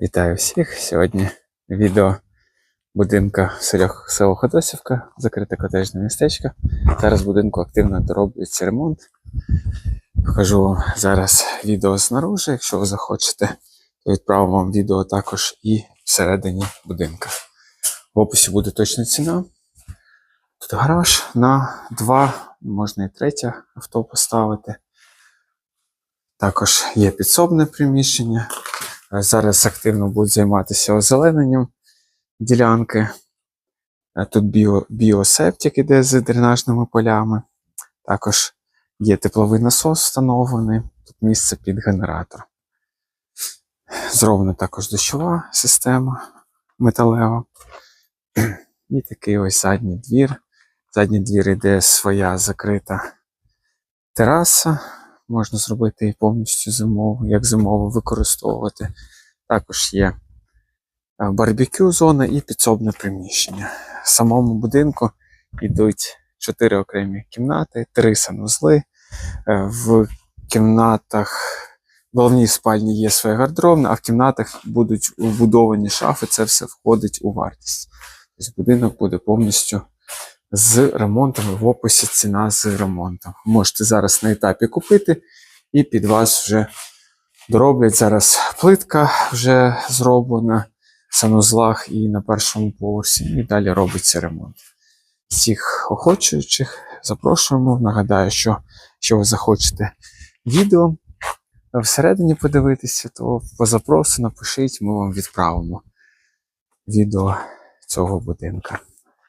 Вітаю всіх! Сьогодні відео будинка в село, село Ходосівка, закрите котежне містечко. Зараз будинку активно дороблюється ремонт. Покажу вам зараз відео знаружи. Якщо ви захочете, то відправимо вам відео також і всередині будинка. В описі буде точна ціна. Тут гараж на два, можна і третє авто поставити. Також є підсобне приміщення. Зараз активно будуть займатися озелененням ділянки. Е, Тут біо, біосептик іде з дренажними полями. Також є тепловий насос встановлений. Тут місце під генератор. Зроблена також дощова система металева. І такий ось задній двір. Задній двір іде своя закрита тераса. Можна зробити повністю зимову, як зимову використовувати. Також є е, барбекю зона і підсобне приміщення. В самому будинку йдуть чотири окремі кімнати, три санузли. Е, В кімнатах, головній спальні є своя гардеробна, а в кімнатах будуть вбудовані шафи, це все входить у вартість. Тобто будинок буде повністю з ремонтом, в описі ціна з ремонтом. Можете зараз на етапі купити, і під вас вже дороблять. Зараз плитка вже зроблена в санузлах і на першому поверсі, і далі робиться ремонт. Всіх охочуючих запрошуємо. Нагадаю, що якщо ви захочете відео всередині подивитися, то по запросу напишіть, ми вам відправимо відео цього будинка.